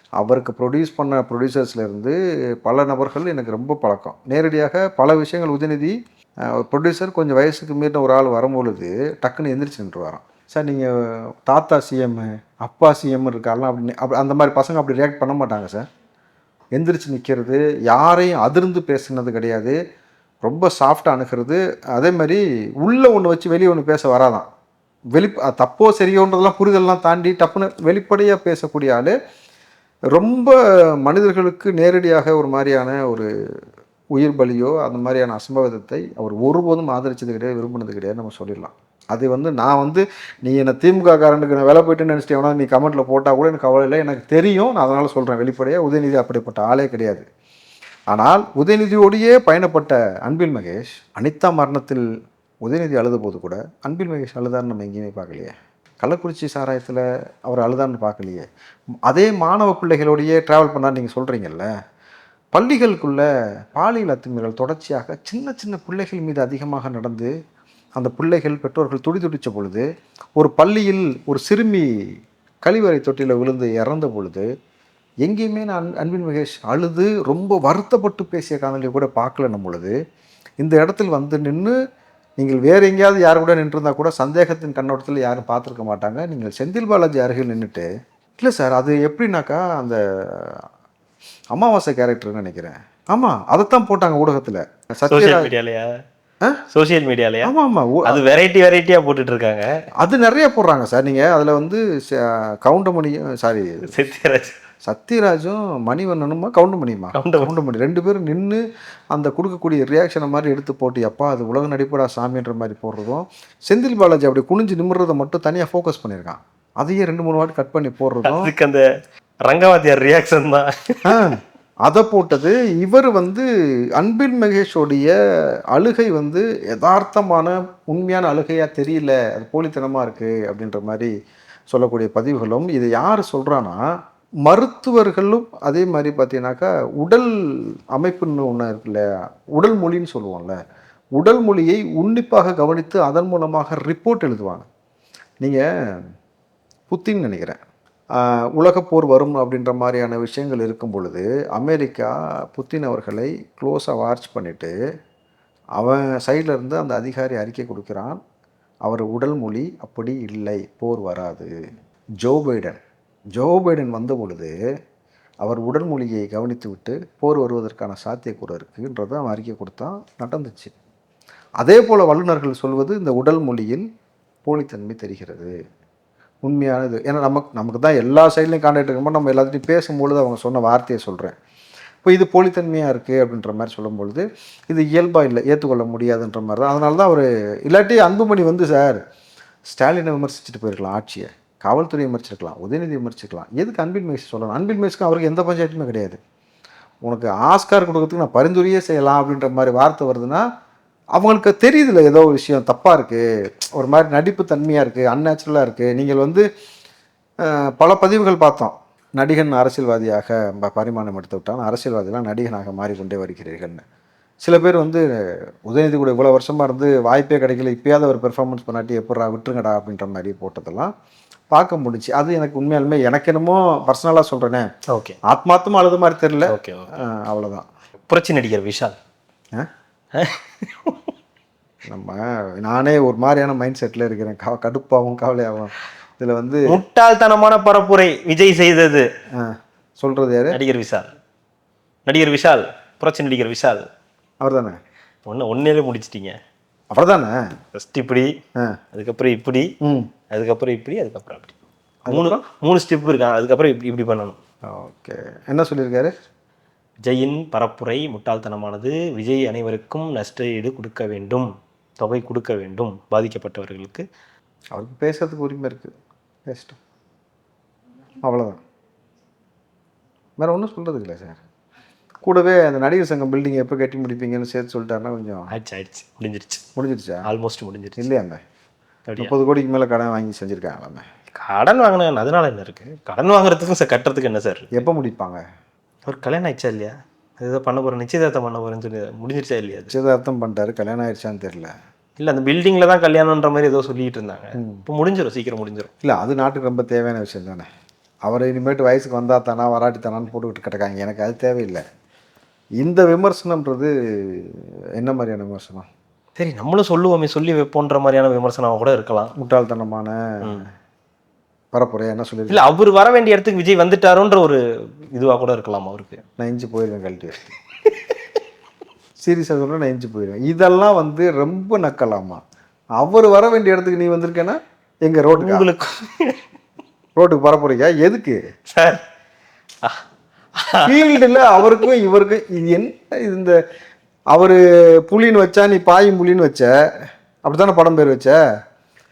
Speaker 1: அவருக்கு ப்ரொடியூஸ் பண்ண ப்ரொடியூசர்ஸ்லேருந்து பல நபர்கள் எனக்கு ரொம்ப பழக்கம். நேரடியாக பல விஷயங்கள் உதயநிதி ப்ரொடியூசர் கொஞ்சம் வயசுக்கு மீறின ஒரு ஆள் வரும்பொழுது டக்குன்னு எந்திரிச்சு நின்று வரோம் சார் நீங்கள் தாத்தா சிஎம் அப்பா சிஎம் இருக்காருலாம் அப்படின்னு அப்படி அந்த மாதிரி பசங்க அப்படி ரியாக்ட் பண்ண மாட்டாங்க சார். எந்திரிச்சு நிற்கிறது யாரையும் அதிர்ந்து பேசுனது கிடையாது. ரொம்ப சாஃப்டாக அணுகிறது. அதே மாதிரி உள்ளே ஒன்று வச்சு வெளியே ஒன்று பேச வராதான். வெளி தப்போ சரியோன்றதெல்லாம் புரிதல்லாம் தாண்டி டப்புன்னு வெளிப்படையாக பேசக்கூடிய ஆள் ரொம்ப மனிதர்களுக்கு நேரடியாக ஒரு மாதிரியான ஒரு உயிர் பலியோ அந்த மாதிரியான அசம்பாவிதத்தை அவர் ஒருபோதும் ஆதரிச்சது கிடையாது விரும்பினது கிடையாது நம்ம சொல்லிடலாம். அது வந்து நான் வந்து நீ என்னை திமுக காரனுக்கு நான் வேலை போயிட்டு நினச்சிட்டேன் நீ கமெண்ட்டில் போட்டால் கூட எனக்கு கவலை இல்லை எனக்கு தெரியும் நான் அதனால் சொல்கிறேன் வெளிப்படையாக உதயநிதி அப்படிப்பட்ட ஆளே கிடையாது. ஆனால் உதயநிதியோடையே பயணப்பட்ட அன்பில் மகேஷ் அனிதா மரணத்தில் உதயநிதி அழுத போது கூட அன்பில் மகேஷ் அழுதான்னு நம்ம எங்கேயுமே பார்க்கலையே. கள்ளக்குறிச்சி சாராயத்தில் அவர் அழுதான்னு பார்க்கலையே. அதே மாணவ பிள்ளைகளோடையே ட்ராவல் பண்ணார் நீங்கள் சொல்கிறீங்கல்ல பள்ளிகளுக்குள்ள பாலியல் அத்துமீறல் தொடர்ச்சியாக சின்ன சின்ன பிள்ளைகள் மீது அதிகமாக நடந்து அந்த பிள்ளைகள் பெற்றோர்கள் துடி துடித்த பொழுது ஒரு பள்ளியில் ஒரு சிறுமி கழிவறை தொட்டியில் விழுந்து இறந்த பொழுது எங்கேயுமே நான் அன்பின் மகேஷ் அழுது ரொம்ப வருத்தப்பட்டு பேசிய காணொலியை கூட பார்க்கலன்னும் பொழுது இந்த இடத்தில் வந்து நின்று நீங்கள் வேறு எங்கேயாவது யார் கூட நின்றுருந்தா கூட சந்தேகத்தின் கண்ணோட்டத்தில் யாரும் பார்த்துருக்க மாட்டாங்க. நீங்கள் செந்தில் பாலாஜி அருகில் நின்றுட்டு இல்லை சார் அது எப்படின்னாக்கா அந்த அமாவாசை கேரக்டர்னு நினைக்கிறேன். ஆமாம் அதைத்தான் போட்டாங்க ஊடகத்தில்.
Speaker 2: சோசியல் மீடியாலயா? சோசியல் மீடியாலயா
Speaker 1: ஆமாம் ஆமாம்
Speaker 2: அது வெரைட்டி வெரைட்டியா போட்டுட்டு இருக்காங்க
Speaker 1: அது நிறைய போடுறாங்க சார். நீங்கள் அதில் வந்து கவுண்டமணியும் சாரி
Speaker 2: சத்யராஜ்.
Speaker 1: சத்யராஜும் மணிவண்ணனுமா கவுண்டமணியுமா?
Speaker 2: கவுண்டமணி.
Speaker 1: கவுண்டமணி. ரெண்டு பேரும் நின்று அந்த கொடுக்கக்கூடிய ரியாக்ஷனை மாதிரி எடுத்து போட்டு அப்பா அது உலக நடிப்படா சாமின்ற மாதிரி போடுறதும் செந்தில் பாலாஜி அப்படி குனிஞ்சு நிமிர்றதை மட்டும் தனியாக ஃபோக்கஸ் பண்ணியிருக்கான். அதையே ரெண்டு மூணு வாட்டி கட் பண்ணி போடுறதும்
Speaker 2: அதுக்கு அந்த ரங்கவாத்தியார் ரியாக்ஷன் தான்.
Speaker 1: அதை போட்டது இவர் வந்து அன்பின் மகேஷோடைய அழுகை வந்து யதார்த்தமான உண்மையான அழுகையாக தெரியல அது போலித்தனமாக இருக்குது அப்படின்ற மாதிரி சொல்லக்கூடிய பதிவுகளும் இதை யார் சொல்கிறான்னா மருத்துவர்களும் அதே மாதிரி பார்த்தீங்கன்னாக்கா உடல் அமைப்புன்னு ஒன்று இருக்குல்ல உடல் மொழின்னு சொல்லுவோம்ல உடல் மொழியை உன்னிப்பாக கவனித்து அதன் மூலமாக ரிப்போர்ட் எழுதுவாங்க. நீங்கள் புத்தின்னு நினைக்கிறேன். உலகப்போர் வரும் அப்படின்ற மாதிரியான விஷயங்கள் இருக்கும் பொழுது அமெரிக்கா புத்தின் அவர்களை க்ளோஸாக வாட்ச் பண்ணிவிட்டு அவன் சைடில் இருந்து அந்த அதிகாரி அறிக்கை கொடுக்குறான். அவர் உடல் மொழி அப்படி இல்லை போர் வராது. Joe Biden. ஜோ பைடன் வந்த பொழுது அவர் உடல் மொழியை கவனித்து விட்டு போர் வருவதற்கான சாத்தியக்கூறு இருக்குன்றதை அவன் அறிக்கை கொடுத்தான் நடந்துச்சு. அதே போல் வல்லுநர்கள் சொல்வது இந்த உடல் மொழியில் போலித்தன்மை தெரிகிறது. உண்மையானது. ஏன்னா நமக்கு நமக்கு தான் எல்லா சைட்லையும் கான்டாக்ட் இருக்கும்போது நம்ம எல்லாத்தையும் பேசும்பொழுது அவங்க சொன்ன வார்த்தையை சொல்கிறேன் இப்போ இது போலித்தன்மையாக இருக்குது அப்படின்ற மாதிரி சொல்லும்பொழுது இது இயல்பாக இல்லை ஏற்றுக்கொள்ள முடியாதுன்ற மாதிரி தான். அதனால தான் அவர் இல்லாட்டி அன்புமணி வந்து சார் ஸ்டாலினை விமர்சிச்சுட்டு போயிருக்கலாம் ஆட்சியை. காவல்துறையை விமர்சிச்சிருக்கலாம் உதயநிதி விமர்சிச்சிருக்கலாம். எதுக்கு அன்பின் மேய்ச்சி சொல்லணும்? அன்பின் மேய்ச்சிக்கு அவருக்கு எந்த பஞ்சாயத்துமே கிடையாது. உனக்கு ஆஸ்கார் கொடுக்கறதுக்கு நான் பரிந்துரையே செய்யலாம் அப்படின்ற மாதிரி வார்த்தை வருதுன்னா அவங்களுக்கு தெரியுதுல ஏதோ ஒரு விஷயம் தப்பாக இருக்குது ஒரு மாதிரி நடிப்பு தன்மையாக இருக்குது அன்நேச்சுரலாக இருக்குது நீங்கள் வந்து பல பதிவுகள் பார்த்தோம். நடிகன் அரசியல்வாதியாக பரிமாணம் எடுத்து விட்டான். அரசியல்வாதிலாம் நடிகனாக மாறிக்கொண்டே வருகிறீர்கள்னு. சில பேர் வந்து உதயநிதி கூட இவ்வளோ வருஷமாக இருந்து வாய்ப்பே கிடைக்கல. இப்பயாவது ஒரு பெர்ஃபார்மன்ஸ் பண்ணாட்டி எப்படா விட்டுருங்கடா அப்படின்ற மாதிரி போட்டதெல்லாம் பார்க்க முடிஞ்சு அது எனக்கு உண்மையாலுமே எனக்கு என்னமோ பர்சனலாக சொல்கிறேனே
Speaker 2: ஓகே.
Speaker 1: ஆத்மாத்தமாக அழுத மாதிரி தெரில
Speaker 2: ஓகே
Speaker 1: அவ்வளோதான்
Speaker 2: புரட்சி நடிகர் விஷால்.
Speaker 1: ஆ? நம்ம நானே ஒரு மாதிரியான மைண்ட் செட்டில் இருக்கிறேன். க கடுப்பாகவும் கவலையாகவும் இதில் வந்து
Speaker 2: முட்டாள்தனமான பரப்புரை விஜய் செய்தது.
Speaker 1: சொல்கிறது யாரு?
Speaker 2: நடிகர் விஷால். நடிகர் விஷால் புரட்சி நடிகர் விஷால்.
Speaker 1: அவர் தானே
Speaker 2: ஒன்று ஒன்னேலே முடிச்சிட்டீங்க.
Speaker 1: அவர் தானே
Speaker 2: ஃபர்ஸ்ட் இப்படி அதுக்கப்புறம் இப்படி
Speaker 1: ம்.
Speaker 2: அதுக்கப்புறம் இப்படி அதுக்கப்புறம் அப்படி. மூணு மூணு ஸ்டெப் இருக்கான் அதுக்கப்புறம் இப்படி இப்படி பண்ணணும்.
Speaker 1: ஓகே. என்ன சொல்லியிருக்காரு?
Speaker 2: விஜயின் பரப்புரை முட்டாள்தனமானது விஜய் அனைவருக்கும் நஷ்ட ஈடு கொடுக்க வேண்டும் தொகை கொடுக்க வேண்டும் பாதிக்கப்பட்டவர்களுக்கு.
Speaker 1: அவருக்கு பேசுறதுக்கு உரிமை இருக்குது பேசிட்டோம் அவ்வளோதான் வேற ஒன்றும் சொல்கிறதுக்கு இல்லை சார் கூடவே அந்த நடிகர் சங்கம் பில்டிங் எப்போ கட்டி முடிப்பீங்கன்னு சேர்த்து சொல்லிட்டாருன்னா கொஞ்சம்
Speaker 2: ஆயிடுச்சு ஆயிடுச்சு முடிஞ்சிருச்சு.
Speaker 1: முடிஞ்சிருச்சா?
Speaker 2: ஆல்மோஸ்ட் முடிஞ்சிருச்சு. அப்படியா?
Speaker 1: முப்பது கோடிக்கு மேலே கடன் வாங்கி செஞ்சுருக்காங்களாமே?
Speaker 2: கடன் வாங்கினேன் அதனால என்ன இருக்கு? கடன் வாங்குறதுக்கும் சார் கட்டுறதுக்கு என்ன சார்
Speaker 1: எப்போ முடிப்பாங்க?
Speaker 2: ஒரு கல்யாணம் ஆயிடுச்சா இல்லையா? ஏதோ பண்ண போகிறேன் நிச்சயதார்த்தம் பண்ண போகிறேன்னு சொல்லி முடிஞ்சிருச்சா இல்லையா
Speaker 1: நிச்சயதார்த்தம் பண்ணிட்டாரு கல்யாணம் ஆயிடுச்சான்னு தெரியல.
Speaker 2: இல்லை அந்த பில்டிங்கில் தான் கல்யாணன்ற மாதிரி ஏதோ சொல்லிட்டு இருந்தாங்க. இப்போ முடிஞ்சிடும் சீக்கிரம் முடிஞ்சிடும்
Speaker 1: இல்லை அது நாட்டுக்கு ரொம்ப தேவையான விஷயம் தானே. அவர் இனிமேட்டு வயசுக்கு வந்தா தானா வராட்டி தானான்னு போட்டுக்கிட்டு கிடக்காங்க. எனக்கு அது தேவையில்லை. இந்த விமர்சனம்ன்றது என்ன மாதிரியான விமர்சனம்?
Speaker 2: சரி நம்மளும் சொல்லுவோமே சொல்லி வைப்போன்ற மாதிரியான விமர்சனம் கூட இருக்கலாம்.
Speaker 1: முட்டாள்தனமான பரப்புரை என்ன சொல்லியிருக்கு
Speaker 2: இல்லை அவர் வர வேண்டிய இடத்துக்கு விஜய் வந்துட்டாருன்ற ஒரு இதுவாக கூட இருக்கலாம் அவருக்கு.
Speaker 1: நான் இஞ்சி போயிடுவேன் கழட்டி சீரியஸாக சொல்கிறேன் நான் இஞ்சி போயிடுவேன் இதெல்லாம் வந்து ரொம்ப நக்கலாமா? அவர் வர வேண்டிய இடத்துக்கு நீ வந்திருக்கேன்னா எங்கள் ரோட்டுக்கு?
Speaker 2: உங்களுக்கு.
Speaker 1: ரோட்டுக்கு பரப்புறீங்க எதுக்கு?
Speaker 2: சார்.
Speaker 1: ஃபீல்டில் அவருக்கும் இவருக்கும் இது என்ன இது இந்த அவர் புலின்னு வச்சா நீ பாயும் புலின்னு வச்ச அப்படித்தானே படம் பேர் வச்ச?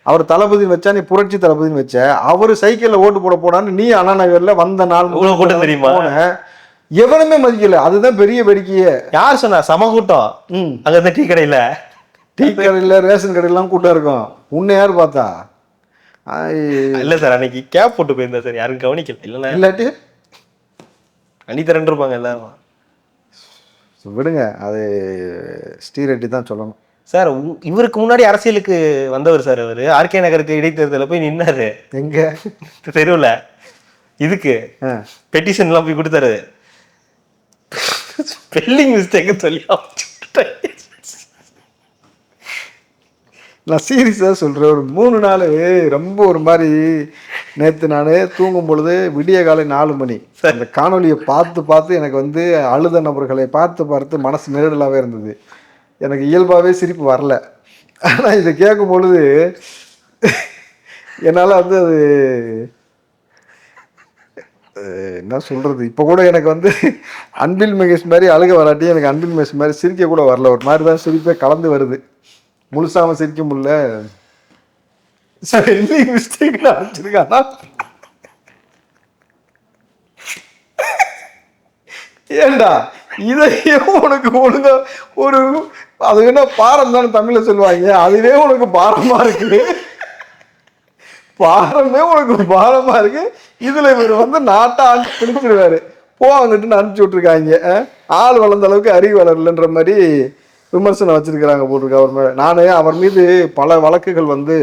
Speaker 1: அவர் தளபதின்னு வச்சா நீ புரட்சி தளபதின்னு வச்ச அவர் சைக்கிளில் ஓட்டு போட போடான்னு நீ அண்ணா நகர்ல வந்த நாள்
Speaker 2: கூட்டம் தெரியுமா?
Speaker 1: எவனுமே மதிக்கல. அதுதான் பெரிய வேடிக்கையே.
Speaker 2: யார் சொன்னா? சம கூட்டம்.
Speaker 1: ம்.
Speaker 2: அங்க இருந்த டீ கடையில.
Speaker 1: டீ கடையில் ரேஷன் கடையிலாம் கூட்டம் இருக்கும். உன்னை யார் பார்த்தா?
Speaker 2: இல்ல சார் அன்னைக்கு கேப் போட்டு போயிருந்தேன் சார். யாரும் கவனிக்கல. இல்லைன்னா
Speaker 1: இல்லாட்டி?
Speaker 2: அணி திரண்டு இருப்பாங்க எல்லாரும்.
Speaker 1: விடுங்க அது ஸ்ரீரெட்டி தான் சொல்லணும்.
Speaker 2: சார் இவருக்கு முன்னாடி அரசியலுக்கு வந்தவர் சார் அவரு. ஆர்கே நகருக்கு இடைத்தேர்தலில் போய் நின்னாரு.
Speaker 1: எங்க?
Speaker 2: தெருவுல. இதுக்கு.
Speaker 1: ஆ.
Speaker 2: பெட்டிஷன் எல்லாம் போய் கொடுத்தாரு. ஸ்பெல்லிங் மிஸ்டேக் சொல்லி.
Speaker 1: நான் சீரியஸாக சொல்கிறேன் ஒரு மூணு நாள் ரொம்ப ஒரு மாதிரி நேற்று நான் தூங்கும் பொழுது விடிய காலை நாலு மணி. அந்த காணொலியை பார்த்து பார்த்து எனக்கு வந்து அழுத நபர்களை பார்த்து பார்த்து மனசு நெருடலாகவே இருந்தது. எனக்கு இயல்பாகவே சிரிப்பு வரல. ஆனால் இதை கேட்கும் பொழுது என்னால் வந்து அது என்ன சொல்கிறது இப்போ கூட எனக்கு வந்து அன்பில் மகேஷ் மாதிரி அழுக வராட்டி எனக்கு அன்பில் மகேஷ் மாதிரி சிரிக்க கூட வரல. ஒரு மாதிரி தான் சிரிப்பே கலந்து வருது. முழுசாம சிரிக்க முடியல. ஸ்பெல்லிங் மிஸ்டேக் ஆரம்பிச்சிருக்கானா ஏண்டா? இதையும் உனக்கு ஒழுங்கா ஒரு அது என்ன பாரம் தானே தமிழ்ல சொல்லுவாங்க? அதுவே உனக்கு பாரமா இருக்கு. பாரமே உனக்கு பாரமா இருக்கு. இதுல இவர் வந்து நாட்டை ஆண்டு பிடிச்சிருவாரு. போ அங்கிட்டு அனுப்பிச்சு விட்டுருக்காங்க. ஆள் வளர்ந்த அளவுக்கு அறிவு வளரலன்ற மாதிரி விமர்சனம் வச்சிருக்கிறாங்க போட்டிருக்க அவர் மேலே. நான் அவர் மீது பல வழக்குகள் வந்து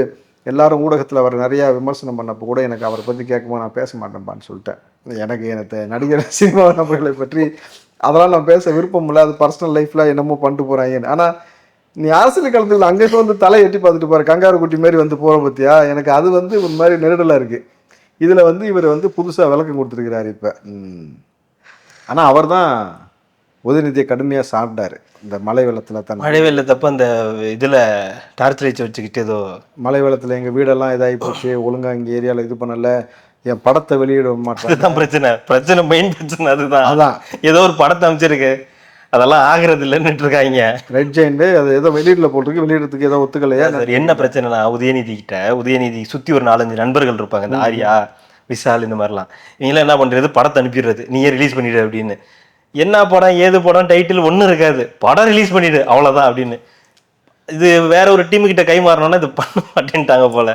Speaker 1: எல்லாரும் ஊடகத்தில் அவர் நிறையா விமர்சனம் பண்ணப்போ கூட எனக்கு அவரை பற்றி கேட்கும்போது நான் பேச மாட்டேன்பான்னு சொல்லிட்டேன். எனக்கு எனக்கு நடிகர் சினிமா நபர்களை பற்றி அதெல்லாம் நான் பேச விருப்பம் இல்லை அது பர்சனல் லைஃப்பில் என்னமோ பண்ணிட்டு போகிறாங்கன்னு ஆனால் நீ அரசியல் களத்தில் அங்கே வந்து தலை எட்டி பார்த்துட்டு பாரு கங்காரு குட்டி மாதிரி வந்து போகிற பத்தியா? எனக்கு அது வந்து ஒரு மாதிரி நெருடலாக இருக்குது இதில் வந்து இவர் வந்து புதுசாக விளக்கம் கொடுத்துருக்கிறாரு இப்போ. ஆனால் அவர் தான் உதயநிதியை கடுமையாக சாப்பிட்டாரு. இந்த மழை வெள்ளத்தில் தன்.
Speaker 2: மழை வெள்ளத்தப்ப அந்த இதுல டார்ச் லைட்ஸ் வச்சுக்கிட்டு ஏதோ
Speaker 1: மழை வெள்ளத்தில் எங்கள் வீடெல்லாம் இதாகி போச்சு. ஒழுங்காக இங்கே ஏரியாவில் இது பண்ணல. என் படத்தை வெளியிட மாட்டேன்
Speaker 2: அதுதான் பிரச்சனை. பிரச்சனை மெயின் பிரச்சனை அதுதான்.
Speaker 1: அதான்.
Speaker 2: ஏதோ ஒரு படத்தை அமைச்சிருக்கு. அதெல்லாம் ஆகுறது இல்லைன்னு இருக்காங்க.
Speaker 1: ரெட் ஜெயின்ட் அது ஏதோ வெளியிடல போட்டிருக்கு. வெளியிடறதுக்கு ஏதோ ஒத்துக்கலையா?
Speaker 2: சார் என்ன பிரச்சனைனா உதயநிதி கிட்ட உதயநிதி சுத்தி ஒரு நாலஞ்சு நண்பர்கள் இருப்பாங்க. இந்த ஆர்யா விஷால் இந்த மாதிரிலாம். இவங்களாம் என்ன பண்றது? படத்தை அனுப்பிடுறது. நீயே ரிலீஸ் பண்ணிடு அப்படின்னு. என்ன படம் ஏது படம் டைட்டில் ஒன்றும் இருக்காது. படம் ரிலீஸ் பண்ணிடு அவ்வளோதான் அப்படின்னு. இது வேற ஒரு டீம் கிட்ட கை மாறணும்னா இது பண்ண மாட்டேன்ட்டாங்க போல.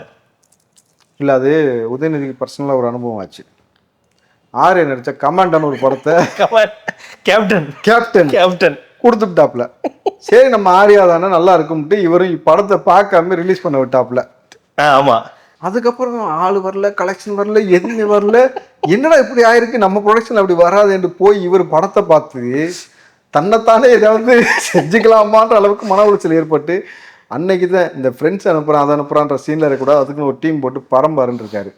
Speaker 1: இல்லை அது உதயநிதிக்கு பர்சனலாக ஒரு அனுபவம் ஆச்சு. ஆர்யா நடித்த கமாண்டான ஒரு படத்தை
Speaker 2: கேப்டன்
Speaker 1: கேப்டன்
Speaker 2: கேப்டன்
Speaker 1: கொடுத்துட்டாப்ல. சரி நம்ம ஆர்யா தானே நல்லா இருக்கும்ட்டு இவரும் படத்தை பார்க்காம ரிலீஸ் பண்ண விட்டாப்ல.
Speaker 2: ஆமா.
Speaker 1: அதுக்கப்புறம் ஆள் வரல கலெக்ஷன் வரல எதுவுமே வரல. என்னடா இப்படி ஆயிருக்கு? நம்ம ப்ரொடக்ஷன் அப்படி வராது என்று போய் இவர் படத்தை பார்த்து தன்னைத்தானே ஏதாவது செஞ்சுக்கலாமான்ற அளவுக்கு மன உளைச்சல் ஏற்பட்டு அன்னைக்கு தான் இந்த ஃப்ரெண்ட்ஸ் அனுப்புகிறான் அதை அனுப்புகிறான்ற சீனில் இருக்கக்கூடாது. அதுக்குன்னு ஒரு டீம் போட்டு பரம்பாருன்னு இருக்காரு.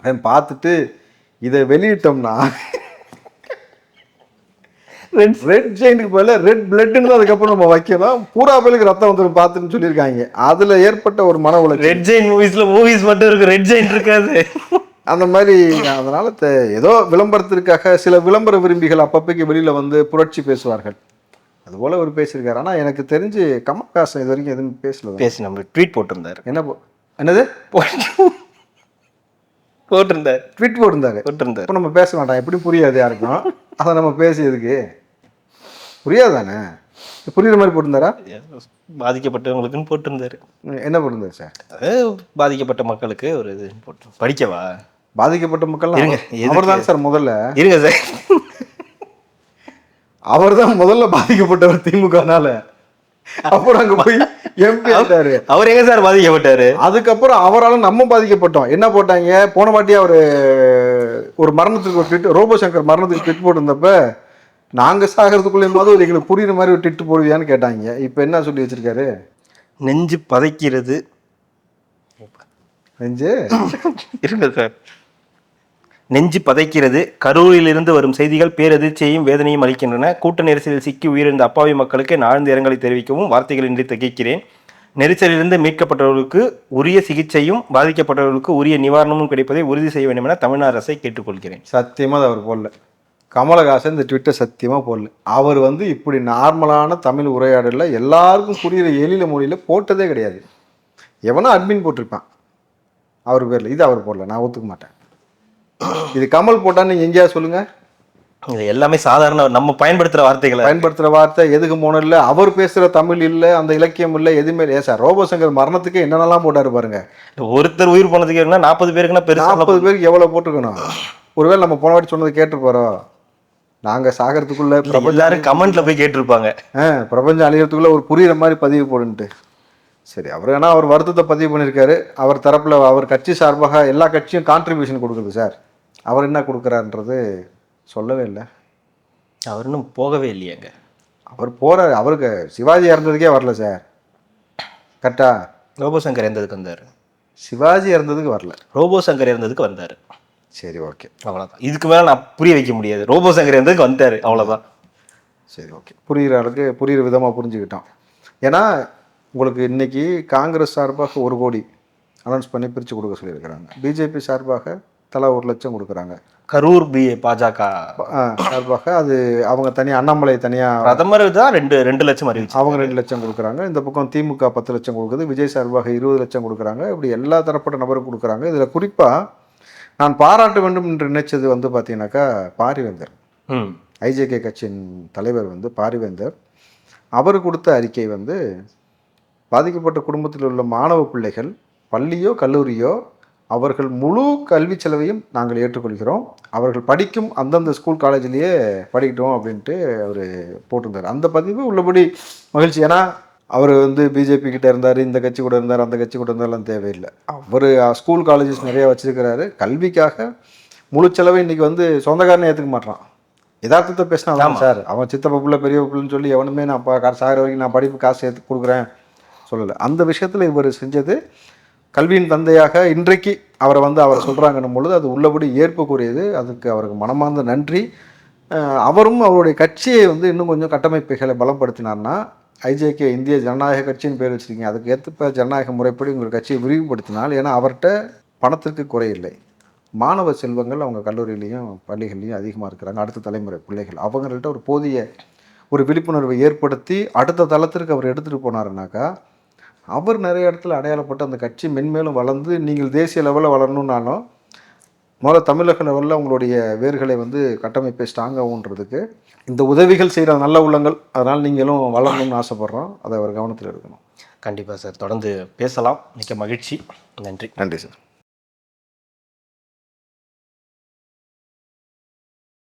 Speaker 1: அவன் பார்த்துட்டு இதை வெளியிட்டோம்னா ரெட் ஜெயின்ட்டுக்கு பதிலா ரெட் பிளட்னு அதுக்கப்புறம் நம்ம வைக்கணும். பூரா பேருக்கு ரத்தம் வந்துடும் பார்த்துன்னு சொல்லியிருக்காங்க. அதுல ஏற்பட்ட ஒரு மன உளைச்சல்.
Speaker 2: ரெட் ஜெயின் மூவிஸ்ல மூவிஸ் மட்டும் இருக்கு ரெட் ஜெயின் இருக்காது.
Speaker 1: அந்த மாதிரி அதனால ஏதோ விளம்பரத்திற்காக சில விளம்பர விரும்பிகள் அப்பப்பைக்கு வெளியில வந்து புரட்சி பேசுவார்கள். அதுபோல அவர் பேசியிருக்காரு. ஆனா எனக்கு தெரிஞ்சு கமல்ஹாசன் இது வரைக்கும் எதுவும் பேசல.
Speaker 2: பேசி நம்ம ட்வீட் போட்டிருந்தாரு.
Speaker 1: என்ன போ- என்னது?
Speaker 2: போட்டிருந்தாரு.
Speaker 1: ட்விட் போட்டிருந்தாரு.
Speaker 2: போட்டிருந்தாரு.
Speaker 1: இப்போ நம்ம பேச மாட்டோம். எப்படி புரியாது யாருக்கும்? அதை நம்ம பேசியதுக்கு. புரியாதானே? புரியுற மாதிரி போட்டிருந்தாரா?
Speaker 2: பாதிக்கப்பட்டவங்களுக்குன்னு போட்டிருந்தாரு.
Speaker 1: என்ன போட்டிருந்தாரு சார்?
Speaker 2: அது பாதிக்கப்பட்ட மக்களுக்கு ஒரு இது போட்டு படிக்கவா?
Speaker 1: பாதிக்கப்பட்ட மக்கள்
Speaker 2: இருங்க?
Speaker 1: அவர் தான் சார் முதல்ல.
Speaker 2: இருங்க சார்.
Speaker 1: அவர் தான் முதல்ல பாதிக்கப்பட்டவர் திமுகனால. அப்புறம் அங்க போய் எம்பி ஆயிட்டாரு.
Speaker 2: அவர் எங்க சார் பாதிக்கப்பட்டாரு?
Speaker 1: அதுக்கப்புறம் அவரால நம்ம பாதிக்கப்பட்டோம். என்ன போட்டாங்க? போன வாட்டி அவர் ஒரு மரணத்துக்கு ஒரு ட்விட் ரோபோ சங்கர் மரணத்துக்கு ட்விட் போட்டிருந்தப்ப நாங்க சாகிறதுக்குள்ளேயுமாவது ஒரு எங்களுக்கு புரியுற மாதிரி ஒரு ட்விட் போடுவியான்னு கேட்டாங்க. இப்போ என்ன சொல்லி வச்சிருக்காரு?
Speaker 2: நெஞ்சு பதைக்கிறது.
Speaker 1: நெஞ்சு?
Speaker 2: இருங்க சார். நெஞ்சு பதைக்கிறது கரூரிலிருந்து வரும் செய்திகள் பேரதிர்ச்சியையும் வேதனையும் அளிக்கின்றன. கூட்ட நெரிசலில் சிக்கி உயிரிழந்த அப்பாவி மக்களுக்கு நாழ்ந்த இரங்கலை தெரிவிக்கவும் வார்த்தைகளின்றி தகிக்கிறேன். நெரிசலிலிருந்து மீட்கப்பட்டவர்களுக்கு உரிய சிகிச்சையும் பாதிக்கப்பட்டவர்களுக்கு உரிய நிவாரணமும் கிடைப்பதை உறுதி செய்ய வேண்டும் என தமிழ்நாடு அரசை கேட்டுக்கொள்கிறேன்.
Speaker 1: சத்தியமாக அது அவர் போடல. கமலஹாசன் இந்த ட்விட்டர் சத்தியமாக போடல. அவர் வந்து இப்படி நார்மலான தமிழ் உரையாடலில் எல்லாருக்கும் புரியுற எளிய மொழியில் போட்டதே கிடையாது. எவனோ அட்மின் போட்டிருப்பான். அவர் பேரில். இது அவர் போடல. நான் ஒத்துக்க மாட்டேன். இது கமல் போட்டான்னு நீங்கள் எங்கேயா சொல்லுங்கள்
Speaker 2: இது எல்லாமே சாதாரண நம்ம பயன்படுத்துற வார்த்தைகளை.
Speaker 1: பயன்படுத்துகிற வார்த்தை எதுக்கு போன இல்லை அவர் பேசுகிற தமிழ் இல்லை அந்த இலக்கியம் இல்லை எதுவுமே இல்லை. சார் ரோபோசங்கர் மரணத்துக்கு என்னென்னலாம் போட்டாரு பாருங்க.
Speaker 2: ஒருத்தர் உயிர் போனதுக்கு என்ன நாற்பது பேருக்குன்னா பெருசா
Speaker 1: நாற்பது பேருக்கு எவ்வளோ போட்டிருக்கணும்? ஒருவேளை நம்ம போன வாட்டி சொன்னது கேட்டிருப்பாரோ? நாங்கள் சாகிறதுக்குள்ள
Speaker 2: எல்லாரும் கமெண்ட்ல போய் கேட்டிருப்பாங்க.
Speaker 1: ஆ பிரபஞ்சம் அழியறதுக்குள்ள ஒரு புரியுற மாதிரி பதிவு போடுன்ட்டு. சரி அவர் வேணா அவர் வருத்தத்தை பதிவு பண்ணியிருக்காரு. அவர் தரப்புல அவர் கட்சி சார்பாக எல்லா கட்சியும் கான்ட்ரிபியூஷன் கொடுக்குது சார். அவர் என்ன கொடுக்குறாருன்றது சொல்லவே இல்லை.
Speaker 2: அவர் இன்னும் போகவே இல்லையேங்க.
Speaker 1: அவர் போறாரு. அவருக்கு சிவாஜி இறந்ததுக்கே வரல சார். கரெக்டா?
Speaker 2: ரோபோ சங்கர் இருந்ததுக்கு வந்தாரு.
Speaker 1: சிவாஜி இறந்ததுக்கு வரல.
Speaker 2: ரோபோ சங்கர் இருந்ததுக்கு வந்தாரு.
Speaker 1: சரி ஓகே.
Speaker 2: அவ்வளவுதான். இதுக்கு மேல நான் புரிய வைக்க முடியாது. ரோபோ சங்கர் இருந்ததுக்கு வந்தாரு. அவ்வளவுதான்.
Speaker 1: சரி ஓகே. புரிகிற அளவுக்கு புரிகிற விதமாக புரிஞ்சுக்கிட்டோம் ஏன்னா உங்களுக்கு இன்னைக்கு காங்கிரஸ் சார்பாக ஒரு கோடி அனௌன்ஸ் பண்ணி பிரித்து கொடுக்க சொல்லியிருக்கிறாங்க. பிஜேபி சார்பாக தலா ஒரு லட்சம் கொடுக்குறாங்க.
Speaker 2: கரூர் பி பாஜக.
Speaker 1: சார்பாக அது அவங்க தனியாக அண்ணாமலை தனியாக
Speaker 2: பிரதமர் தான் ரெண்டு ரெண்டு லட்சம் அறிவிச்சு.
Speaker 1: அவங்க ரெண்டு லட்சம் கொடுக்குறாங்க. இந்த பக்கம் திமுக பத்து லட்சம் கொடுக்குது விஜய் சார்பாக இருபது லட்சம் கொடுக்குறாங்க. இப்படி எல்லா தரப்பட்ட நபரும் கொடுக்குறாங்க. இதில் குறிப்பாக நான் பாராட்ட வேண்டும் என்று நினைச்சது வந்து பார்த்தீங்கன்னாக்கா பாரிவேந்தர். ஐஜேகே கட்சியின் தலைவர் வந்து பாரிவேந்தர். அவர் கொடுத்த அறிக்கை வந்து பாதிக்கப்பட்ட குடும்பத்தில் உள்ள மாணவ பிள்ளைகள் பள்ளியோ கல்லூரியோ அவர்கள் முழு கல்வி செலவையும் நாங்கள் ஏற்றுக்கொள்கிறோம். அவர்கள் படிக்கும் அந்தந்த ஸ்கூல் காலேஜ்லேயே படிக்கட்டும் அப்படின்ட்டு அவர் போட்டிருந்தார். அந்த பதிவு உள்ளபடி மகிழ்ச்சி. ஏன்னா அவர் வந்து பிஜேபி கிட்ட இருந்தார் இந்த கட்சி கூட இருந்தார் அந்த கட்சி கூட இருந்தாலும் தேவையில்லை. அவர் ஸ்கூல் காலேஜஸ் நிறைய வச்சிருக்கிறாரு. கல்விக்காக முழு செலவை இன்னைக்கு வந்து சொந்தக்காரனே ஏற்றுக்க மாட்டான் யதார்த்தத்தை பேசினா சார். அவன் சித்தப்பா பிள்ளை பெரிய பிள்ளைன்னு சொல்லி எவனுமே நான் சாகிற வரைக்கும் நான் படிப்பு காசு சேர்த்து கொடுக்குறேன். சொல்லலை. அந்த விஷயத்தில் இவர் செஞ்சது கல்வியின் தந்தையாக இன்றைக்கு அவரை வந்து அவர் சொல்கிறாங்கன்னும் பொழுது அது உள்ளபடி ஏற்புக்குரியது. அதுக்கு அவருக்கு மனமார்ந்த நன்றி. அவரும் அவருடைய கட்சியை வந்து இன்னும் கொஞ்சம் கட்டமைப்புகளை பலப்படுத்தினார்னா ஐஜேகே இந்திய ஜனநாயக கட்சின்னு பேர் வச்சிருக்கீங்க. அதுக்கு ஏற்ற ஜனநாயக முறைப்படி உங்கள் கட்சியை விரிவுபடுத்தினால் ஏன்னா அவர்கிட்ட பணத்திற்கு குறையில்லை மாணவ செல்வங்கள் அவங்க கல்லூரியிலையும் பள்ளிகள்லையும் அதிகமாக இருக்கிறாங்க. அடுத்த தலைமுறை பிள்ளைகள். அவங்கள்ட்ட ஒரு போதிய ஒரு விழிப்புணர்வை ஏற்படுத்தி அடுத்த தளத்திற்கு அவர் எடுத்துகிட்டு போனாருனாக்கா அவர் நிறைய இடத்துல அடையாளப்பட்டு அந்த கட்சி மென்மேலும் வளர்ந்து நீங்கள் தேசிய லெவலில் வளரணுன்னாலும் முதல்ல தமிழக லெவலில் உங்களுடைய வேர்களை வந்து கட்டமைப்பை ஸ்ட்ராங்காகுன்றதுக்கு இந்த உதவிகள் செய்கிற நல்ல உள்ளங்கள் அதனால் நீங்களும் வளரணும்னு ஆசைப்பட்றோம். அதை அவர் கவனத்தில் எடுக்கணும்.
Speaker 2: கண்டிப்பா சார். தொடர்ந்து பேசலாம். மிக்க மகிழ்ச்சி. நன்றி.
Speaker 1: நன்றி சார்.